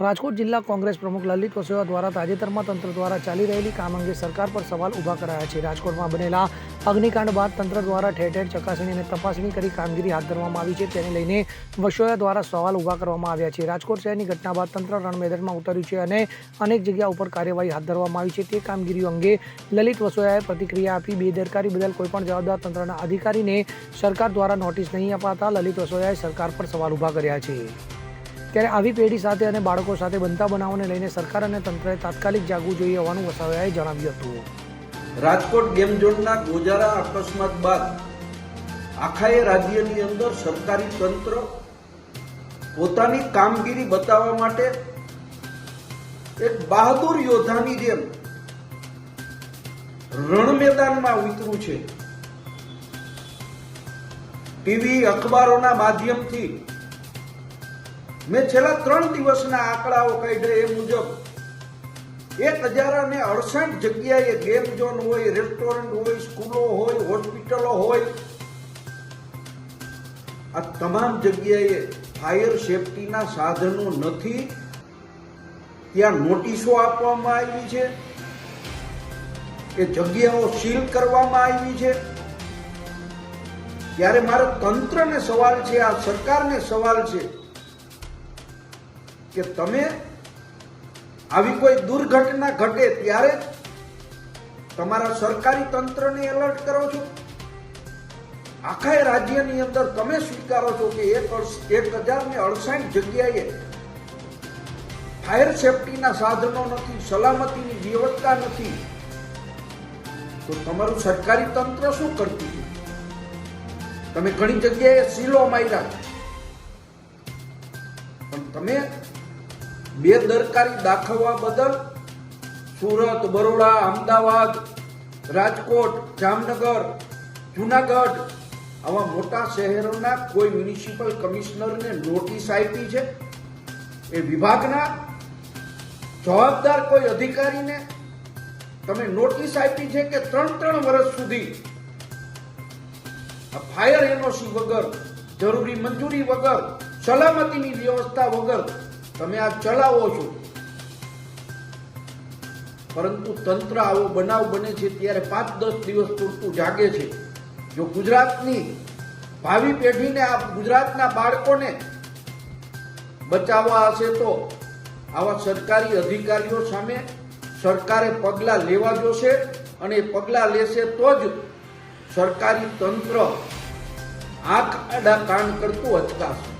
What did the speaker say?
રાજકોટ જિલ્લા કોંગ્રેસ પ્રમુખ લલિત વસોયા દ્વારા તાજેતરમાં તંત્ર દ્વારા ચાલી રહેલી કામ અંગે સરકાર પર સવાલ ઊભા કરાયા છે. રાજકોટમાં બનેલા અગ્નિકાંડ બાદ તંત્ર દ્વારા ઠેર ઠેર ચકાસણી અને તપાસણી કરી કામગીરી હાથ ધરવામાં આવી છે. તેને લઈને વસોયા દ્વારા સવાલ ઊભા કરવામાં આવ્યા છે. રાજકોટ શહેરની ઘટના બાદ તંત્ર રણમેદરમાં ઉતર્યું છે અને અનેક જગ્યા ઉપર કાર્યવાહી હાથ ધરવામાં આવી છે. તે કામગીરીઓ અંગે લલિત વસોયાએ પ્રતિક્રિયા આપી. બેદરકારી બદલ કોઈપણ જવાબદાર તંત્રના અધિકારીને સરકાર દ્વારા નોટિસ નહીં અપાતા લલિત વસોયાએ સરકાર પર સવાલ ઊભા કર્યા છે. ત્યારે આવી પેઢી સાથે અને બાળકો સાથે બનતા બનાવોને લઈને સરકાર અને તંત્રએ તાત્કાલિક જાગવું જોઈએ હોવાનું વસાવાએ જણાવ્યું હતું. રાજકોટ ગેમ ઝોનના ગોજારા અકસ્માત બાદ આખાએ રાજ્યની અંદર સરકારી તંત્ર પોતાની કામગીરી બતાવવા માટે એક બહાદુર યોદ્ધાની જેમ રણ મેદાનમાં ઉતર્યું છે. ટીવી અખબારોના માધ્યમથી મેં છેલ્લા ત્રણ દિવસના આંકડાઓ કાઢ્યા એ મુજબ એક હજાર અને અડસઠ જગ્યાએ ગેમ ઝોન હોય રેસ્ટોરન્ટ હોય, સ્કૂલો હોય, હોસ્પિટલો હોય, આ તમામ જગ્યાએ ફાયર સેફટીના સાધનો નથી. ત્યાં નોટિસો આપવામાં આવી છે કે જગ્યાઓ સીલ કરવામાં આવી છે. ત્યારે મારો તંત્રને સવાલ છે, આ સરકારને સવાલ છે કે તમે આવી કોઈ દુર્ઘટના ઘટે ત્યારે તમારા સરકારી તંત્રને એલર્ટ કરો છો? આખા રાજ્યની અંદર તમે સ્વીકારો છો કે એક એક હજાર ને અડસાઠ જગ્યાએ ફાયર સેફટીના સાધનો નથી, સલામતીની વ્યવસ્થા નથી. તો તમારું સરકારી તંત્ર શું કરતું તમે ઘણી જગ્યાએ સીલો માર્યા. પણ તમે બેદરકારી દાખવવા બદલ સુરત, બરોડા, અમદાવાદ, રાજકોટ, જામનગર, જુનાગઢ, આવા મોટા શહેરોના કોઈ મ્યુનિસિપલ કમિશનરને નોટિસ આપી છે? એ વિભાગના જવાબદાર કોઈ અધિકારીને તમે નોટિસ આપી છે કે ત્રણ ત્રણ વર્ષ સુધી આ ફાયર એનઓસી વગર, જરૂરી મંજૂરી વગર, સલામતીની વ્યવસ્થા વગર તમે આ ચલાવો છો. પરંતુ તંત્ર આવો બનાવ બને છે ત્યારે પાંચ દસ દિવસ પૂરતું જાગે છે. જો ગુજરાતની ભાવિ પેઢીને આ ગુજરાતના બાળકોને બચાવવા હશે તો આવા સરકારી અધિકારીઓ સામે સરકારે પગલાં લેવા જોશે અને એ પગલાં લેશે તો જ સરકારી તંત્ર આંખ આડા કાન કરતું અચકાશે